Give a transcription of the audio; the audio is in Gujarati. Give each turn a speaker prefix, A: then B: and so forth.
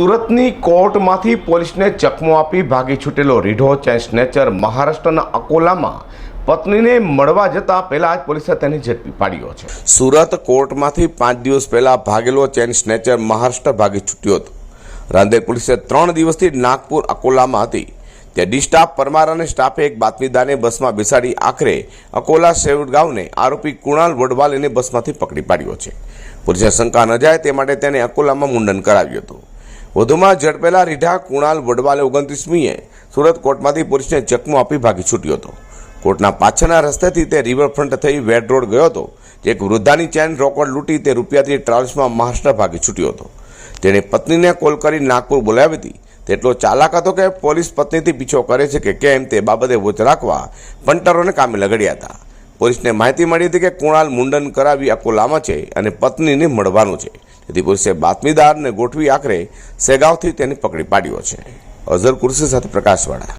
A: સુરતની કોર્ટમાંથી પોલીસને ચકમો આપી ભાગી છૂટેલો રીઢો ચેન સ્નેચર મહારાષ્ટ્રના અકોલામાં પત્નીને મળવા જતા પહેલા જ પોલીસે તેને ઝડપી પાડ્યો છે. સુરત કોર્ટમાંથી પાંચ દિવસ પહેલા ભાગેલો ચેન સ્નેચર મહારાષ્ટ્ર ભાગી છૂટ્યો હતો. રાંદેર પોલીસે ત્રણ દિવસથી નાગપુર અકોલામાં હતી. ત્યાં ડી સ્ટાફ પરમાર અને સ્ટાફે એક બાતમીદારને બસમાં બેસાડી આખરે અકોલા સેવગાંવને આરોપી કુણાલ વડવાલેને બસમાંથી પકડી પાડ્યો છે. પોલીસે શંકા ન જાય તે માટે તેને અકોલામાં મુંડન કરાવ્યું હતું. વધુમાં ઝડપેલા રીઢા કુણાલ વડવાલે ઓગણત્રીસમીએ સુરત કોર્ટમાંથી પોલીસને ચકમો આપી ભાગી છૂટ્યો હતો. કોર્ટના પાછળના રસ્તેથી તે રિવરફ્રન્ટ થઈ વેડ રોડ ગયો હતો. જે એક વૃદ્ધાની ચેન રોકડ લૂંટી તે રૂપિયાથી ટ્રાવેલ્સમાં મહારાષ્ટ્ર ભાગી છૂટ્યો હતો. તેણે પત્નીને કોલ કરી નાગપુર બોલાવી હતી. તેટલો ચાલાક હતો કે પોલીસ પત્નીથી પીછો કરે છે કે કેમ તે બાબતે વોચ રાખવા પંટરોને કામે લગાડ્યા હતા. પોલીસને માહિતી મળી હતી કે કુણાલ મુંડન કરાવી અકોલામાં છે અને પત્નીને મળવાનું છે. તેથી પોલીસે બાતમીદારને ગોઠવી આખરે સેગાવથી તેને પકડી પાડ્યો છે. અઝર કુર્સી સાથે પ્રકાશવાળા.